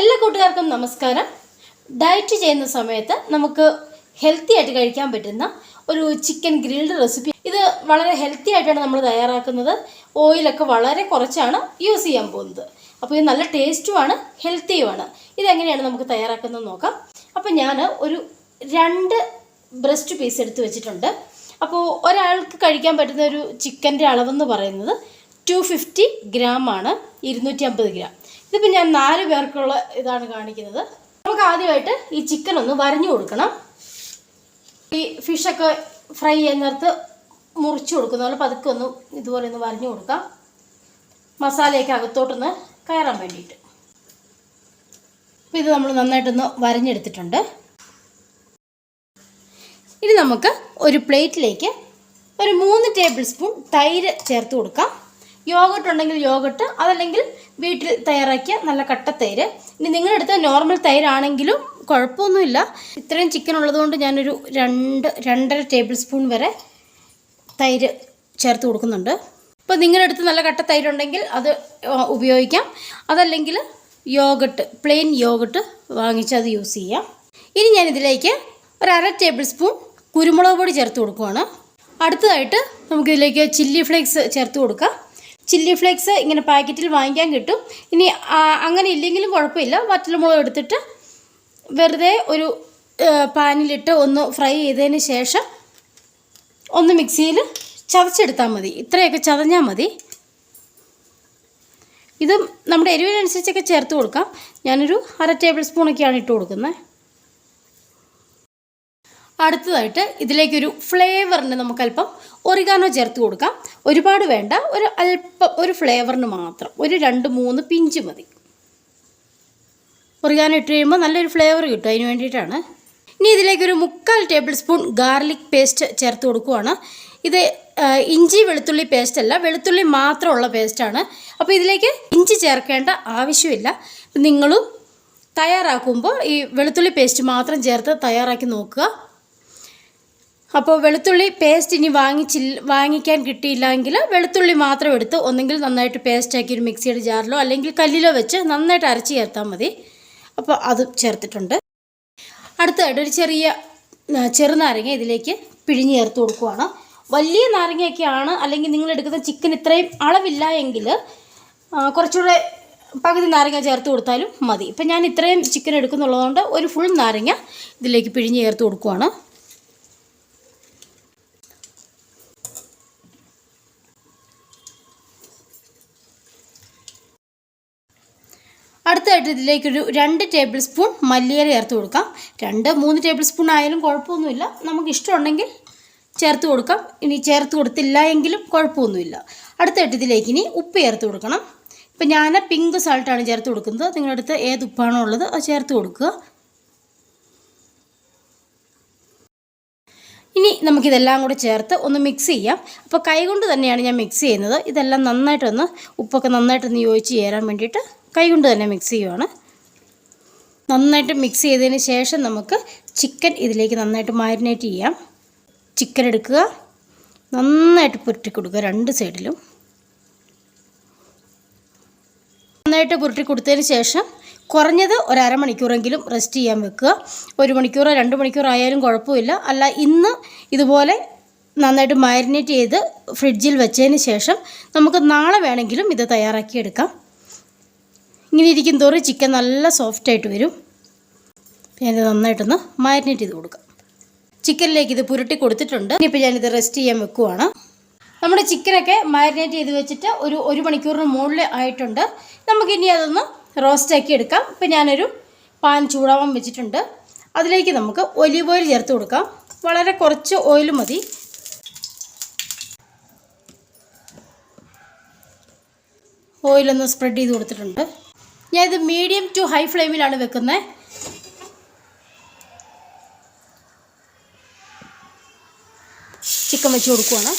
എല്ലാ കൂട്ടുകാർക്കും നമസ്കാരം. ഡയറ്റ് ചെയ്യുന്ന സമയത്ത് നമുക്ക് ഹെൽത്തി ആയിട്ട് കഴിക്കാൻ പറ്റുന്ന ഒരു ചിക്കൻ ഗ്രിൽഡ് റെസിപ്പി ഇത് വളരെ ഹെൽത്തി ആയിട്ടാണ് നമ്മൾ തയ്യാറാക്കുന്നത്. ഓയിലൊക്കെ വളരെ കുറച്ചാണ് യൂസ് ചെയ്യാൻ പോകുന്നത്. അപ്പോൾ ഇത് നല്ല ടേസ്റ്റുമാണ് ഹെൽത്തിയുമാണ് ഇതെങ്ങനെയാണ് നമുക്ക് തയ്യാറാക്കുന്നത് നോക്കാം. അപ്പോൾ ഞാൻ ഒരു രണ്ട് ബ്രസ്റ്റ് പീസ് എടുത്ത് വെച്ചിട്ടുണ്ട്. അപ്പോൾ ഒരാൾക്ക് കഴിക്കാൻ പറ്റുന്ന ഒരു ചിക്കന്റെ അളവെന്ന് പറയുന്നത് ടു ഫിഫ്റ്റി ഗ്രാം ആണ് ഇരുന്നൂറ്റി അമ്പത് ഗ്രാം ഇതിപ്പോൾ ഞാൻ നാല് പേർക്കുള്ള ഇതാണ് കാണിക്കുന്നത്. നമുക്ക് ആദ്യമായിട്ട് ഈ ചിക്കൻ ഒന്ന് വരഞ്ഞു കൊടുക്കണം. ഈ ഫിഷൊക്കെ ഫ്രൈ ചെയ്യാൻ നേരത്ത് മുറിച്ചു കൊടുക്കുന്ന പോലെ പതുക്കെ ഒന്ന് ഇതുപോലെ ഒന്ന് വരഞ്ഞു കൊടുക്കാം. മസാലയൊക്കെ അകത്തോട്ടൊന്ന് കയറാൻ വേണ്ടിയിട്ട്. അപ്പോൾ ഇത് നമ്മൾ നന്നായിട്ടൊന്ന് വരഞ്ഞെടുത്തിട്ടുണ്ട്. ഇനി നമുക്ക് ഒരു പ്ലേറ്റിലേക്ക് ഒരു മൂന്ന് ടേബിൾ സ്പൂൺ തൈര് ചേർത്ത് കൊടുക്കാം. യോഗട്ട് ഉണ്ടെങ്കിൽ യോഗട്ട് അതല്ലെങ്കിൽ വീട്ടിൽ തയ്യാറാക്കിയ നല്ല കട്ട തൈര്. ഇനി നിങ്ങളുടെ അടുത്ത് നോർമൽ തൈരാണെങ്കിലും കുഴപ്പമൊന്നുമില്ല. ഇത്രയും ചിക്കൻ ഉള്ളതുകൊണ്ട് ഞാനൊരു രണ്ട് രണ്ടര ടേബിൾ സ്പൂൺ വരെ തൈര് ചേർത്ത് കൊടുക്കുന്നുണ്ട്. ഇപ്പോൾ നിങ്ങളുടെ അടുത്ത് നല്ല കട്ട തൈര് ഉണ്ടെങ്കിൽ അത് ഉപയോഗിക്കാം. അതല്ലെങ്കിൽ യോഗട്ട് പ്ലെയിൻ യോഗട്ട് വാങ്ങിച്ച് അത് യൂസ് ചെയ്യാം. ഇനി ഞാനിതിലേക്ക് ഒരു അര ടേബിൾ സ്പൂൺ കുരുമുളക് പൊടി ചേർത്ത് കൊടുക്കുവാണ്. അടുത്തതായിട്ട് നമുക്കിതിലേക്ക് ചില്ലി ഫ്ലേക്സ് ചേർത്ത് കൊടുക്കാം. ചില്ലി ഫ്ലേക്സ് ഇങ്ങനെ പാക്കറ്റിൽ വാങ്ങിക്കാൻ കിട്ടും. ഇനി അങ്ങനെ ഇല്ലെങ്കിലും കുഴപ്പമില്ല. വറ്റൽമുളക് എടുത്തിട്ട് വെറുതെ ഒരു പാനിലിട്ട് ഒന്ന് ഫ്രൈ ചെയ്തതിന് ശേഷം ഒന്ന് മിക്സിയിൽ ചതച്ചെടുത്താൽ മതി. ഇത്രയൊക്കെ ചതഞ്ഞാൽ മതി. ഇത് നമ്മുടെ എരിവിനനുസരിച്ചൊക്കെ ചേർത്ത് കൊടുക്കാം. ഞാനൊരു അര ടേബിൾ സ്പൂണൊക്കെയാണ് ഇട്ട് കൊടുക്കുന്നത്. അടുത്തതായിട്ട് ഇതിലേക്കൊരു ഫ്ലേവറിന് നമുക്കല്പം ഒറിഗാനോ ചേർത്ത് കൊടുക്കാം. ഒരുപാട് വേണ്ട ഒരു അല്പം ഒരു ഫ്ലേവറിന് മാത്രം. ഒരു രണ്ട് മൂന്ന് പിഞ്ച് മതി. ഒറിഗാനോ ഇട്ട് കഴിയുമ്പോൾ നല്ലൊരു ഫ്ലേവർ കിട്ടും അതിന് വേണ്ടിയിട്ടാണ്. ഇനി ഇതിലേക്കൊരു മുക്കാൽ ടേബിൾ സ്പൂൺ ഗാർലിക് പേസ്റ്റ് ചേർത്ത് കൊടുക്കുവാണ്. ഇത് ഇഞ്ചി വെളുത്തുള്ളി പേസ്റ്റ് അല്ല വെളുത്തുള്ളി മാത്രമുള്ള പേസ്റ്റാണ്. അപ്പോൾ ഇതിലേക്ക് ഇഞ്ചി ചേർക്കേണ്ട ആവശ്യമില്ല. നിങ്ങളും തയ്യാറാക്കുമ്പോൾ ഈ വെളുത്തുള്ളി പേസ്റ്റ് മാത്രം ചേർത്ത് തയ്യാറാക്കി നോക്കുക. അപ്പോൾ വെളുത്തുള്ളി പേസ്റ്റ് ഇനി വാങ്ങിച്ചില്ല വാങ്ങിക്കാൻ കിട്ടിയില്ലെങ്കിൽ വെളുത്തുള്ളി മാത്രം എടുത്ത് ഒന്നെങ്കിൽ നന്നായിട്ട് പേസ്റ്റാക്കി ഒരു മിക്സിയുടെ ജാറിലോ അല്ലെങ്കിൽ കല്ലിലോ വെച്ച് നന്നായിട്ട് അരച്ച് ചേർത്താൽ മതി. അപ്പോൾ അത് ചേർത്തിട്ടുണ്ട്. അടുത്തതായിട്ട് ഒരു ചെറിയ ചെറുനാരങ്ങ ഇതിലേക്ക് പിഴിഞ്ഞ് ചേർത്ത് കൊടുക്കുവാണ്. വലിയ നാരങ്ങയൊക്കെയാണ് അല്ലെങ്കിൽ നിങ്ങൾ എടുക്കുന്ന ചിക്കൻ ഇത്രയും അളവില്ല എങ്കിൽ കുറച്ചുകൂടെ പകുതി നാരങ്ങ ചേർത്ത് കൊടുത്താലും മതി. ഇപ്പം ഞാൻ ഇത്രയും ചിക്കൻ എടുക്കുന്നുള്ളതുകൊണ്ട് ഒരു ഫുൾ നാരങ്ങ ഇതിലേക്ക് പിഴിഞ്ഞ് ചേർത്ത് കൊടുക്കുവാണ്. അടുത്തായിട്ട് ഇതിലേക്കൊരു രണ്ട് ടേബിൾ സ്പൂൺ മല്ലിയില ചേർത്ത് കൊടുക്കാം. രണ്ട് മൂന്ന് ടേബിൾ സ്പൂൺ ആയാലും കുഴപ്പമൊന്നുമില്ല. നമുക്ക് ഇഷ്ടമുണ്ടെങ്കിൽ ചേർത്ത് കൊടുക്കാം. ഇനി ചേർത്ത് കൊടുത്തില്ല എങ്കിലും കുഴപ്പമൊന്നുമില്ല. അടുത്തായിട്ട് ഇതിലേക്ക് ഇനി ഉപ്പ് ചേർത്ത് കൊടുക്കണം. ഇപ്പം ഞാൻ പിങ്ക് സാൾട്ടാണ് ചേർത്ത് കൊടുക്കുന്നത്. നിങ്ങളുടെ അടുത്ത് ഏത് ഉപ്പാണോ ഉള്ളത് അത് ചേർത്ത് കൊടുക്കുക. ഇനി നമുക്കിതെല്ലാം കൂടെ ചേർത്ത് ഒന്ന് മിക്സ് ചെയ്യാം. അപ്പോൾ കൈകൊണ്ട് തന്നെയാണ് ഞാൻ മിക്സ് ചെയ്യുന്നത്. ഇതെല്ലാം നന്നായിട്ടൊന്ന് ഉപ്പൊക്കെ നന്നായിട്ടൊന്ന് യോജിച്ച് ചേരാൻ വേണ്ടിയിട്ട് കൈകൊണ്ട് തന്നെ മിക്സ് ചെയ്യുവാണ്. നന്നായിട്ട് മിക്സ് ചെയ്തതിന് ശേഷം നമുക്ക് ചിക്കൻ ഇതിലേക്ക് നന്നായിട്ട് മാരിനേറ്റ് ചെയ്യാം. ചിക്കൻ എടുക്കുക. നന്നായിട്ട് പുരട്ടി കൊടുക്കുക രണ്ട് സൈഡിലും നന്നായിട്ട് പുരട്ടി കൊടുത്തതിന് ശേഷം കുറഞ്ഞത് ഒരു അരമണിക്കൂറെങ്കിലും റെസ്റ്റ് ചെയ്യാൻ വെക്കുക. ഒരു മണിക്കൂറോ രണ്ട് മണിക്കൂറോ ആയാലും കുഴപ്പമില്ല. അല്ല ഇന്ന് ഇതുപോലെ നന്നായിട്ട് മാരിനേറ്റ് ചെയ്ത് ഫ്രിഡ്ജിൽ വെച്ചതിന് ശേഷം നമുക്ക് നാളെ വേണമെങ്കിലും ഇത് തയ്യാറാക്കി എടുക്കാം ഇങ്ങനെ ഇരിക്കും തോറും ചിക്കൻ നല്ല സോഫ്റ്റായിട്ട് വരും. ഞാനിത് നന്നായിട്ടൊന്ന് മാരിനേറ്റ് ചെയ്ത് കൊടുക്കാം. ചിക്കനിലേക്ക് ഇത് പുരട്ടി കൊടുത്തിട്ടുണ്ട്. ഇനിയിപ്പോൾ ഞാനിത് റെസ്റ്റ് ചെയ്യാൻ വെക്കുവാണ്. നമ്മുടെ ചിക്കനൊക്കെ മാരിനേറ്റ് ചെയ്ത് വെച്ചിട്ട് ഒരു ഒരു മണിക്കൂറിന് മുകളിൽ ആയിട്ടുണ്ട്. നമുക്കിനി അതൊന്ന് റോസ്റ്റാക്കി എടുക്കാം. ഇപ്പം ഞാനൊരു പാൻ ചൂടാവാൻ വെച്ചിട്ടുണ്ട്. അതിലേക്ക് നമുക്ക് ഒലിവ് ഓയിൽ ചേർത്ത് കൊടുക്കാം. വളരെ കുറച്ച് ഓയിൽ മതി. ഓയിലൊന്ന് സ്പ്രെഡ് ചെയ്ത് കൊടുത്തിട്ടുണ്ട്. ഞാൻ ഇത് മീഡിയം ടു ഹൈ ഫ്ലെയിമിലാണ് വെക്കുന്നത് ചിക്കൻ വെച്ച് കൊടുക്കുവാണ്.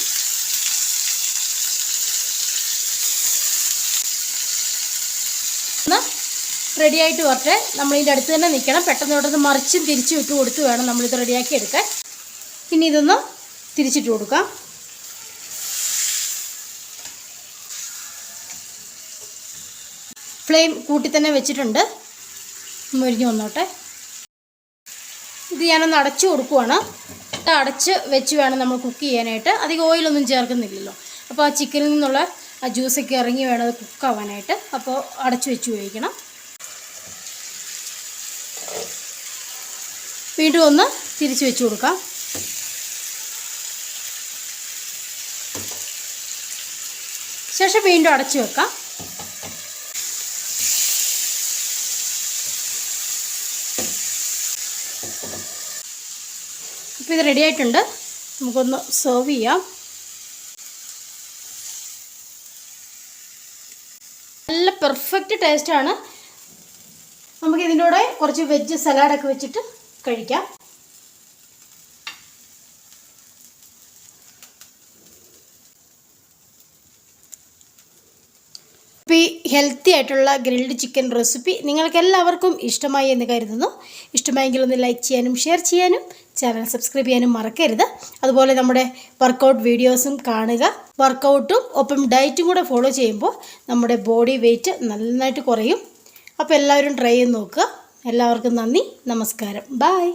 റെഡി ആയിട്ട് വരട്ടെ. നമ്മളിതിന്റെ അടുത്ത് തന്നെ നിൽക്കണം. പെട്ടെന്ന് ഇവിടെ നിന്ന് മറിച്ചും തിരിച്ചും ഇട്ട് കൊടുത്ത് വേണം നമ്മളിത് റെഡിയാക്കി എടുക്കാൻ. ഇനി ഇതൊന്ന് തിരിച്ചിട്ട് കൊടുക്കാം. ഫ്ലെയിം കൂട്ടി തന്നെ വെച്ചിട്ടുണ്ട്. മുരിഞ്ഞു വന്നോട്ടെ. ഇത് ഞാനൊന്ന് അടച്ചു കൊടുക്കുവാണ്. അടച്ച് വെച്ച് വേണം നമ്മൾ കുക്ക് ചെയ്യാനായിട്ട്. അധികം ഓയിലൊന്നും ചേർക്കുന്നില്ലല്ലോ. അപ്പോൾ ആ ചിക്കനിൽ നിന്നുള്ള ആ ജ്യൂസൊക്കെ ഇറങ്ങി വേണം അത് കുക്കാവാനായിട്ട് അപ്പോൾ അടച്ചു വെച്ച് ഉപയോഗിക്കണം വീണ്ടും ഒന്ന് തിരിച്ച് വെച്ച് കൊടുക്കാം. ശേഷം വീണ്ടും അടച്ചു വെക്കാം. അപ്പോൾ ഇത് റെഡി ആയിട്ടുണ്ട്. നമുക്കൊന്ന് സെർവ് ചെയ്യാം. നല്ല പെർഫെക്റ്റ് ടേസ്റ്റാണ് നമുക്ക് ഇതിന്റെ കൂടെ കുറച്ച് വെജ് സലാഡൊക്കെ വെച്ചിട്ട് കഴിക്കാം. ഈ ഹെൽത്തി ആയിട്ടുള്ള ഗ്രിൽഡ് ചിക്കൻ റെസിപ്പി നിങ്ങൾക്ക് എല്ലാവർക്കും ഇഷ്ടമായി എന്ന് കരുതുന്നു. ഇഷ്ടമായെങ്കിൽ ഒന്ന് ലൈക്ക് ചെയ്യാനും ഷെയർ ചെയ്യാനും ചാനൽ സബ്സ്ക്രൈബ് ചെയ്യാനും മറക്കരുത്. അതുപോലെ നമ്മുടെ വർക്കൗട്ട് വീഡിയോസും കാണുക. വർക്കൗട്ടും ഒപ്പം ഡയറ്റും കൂടെ ഫോളോ ചെയ്യുമ്പോൾ നമ്മുടെ ബോഡി വെയിറ്റ് നന്നായിട്ട് കുറയും. അപ്പോൾ എല്ലാവരും ട്രൈ ചെയ്ത് നോക്കുക. എല്ലാവർക്കും നന്ദി. നമസ്കാരം. ബായ്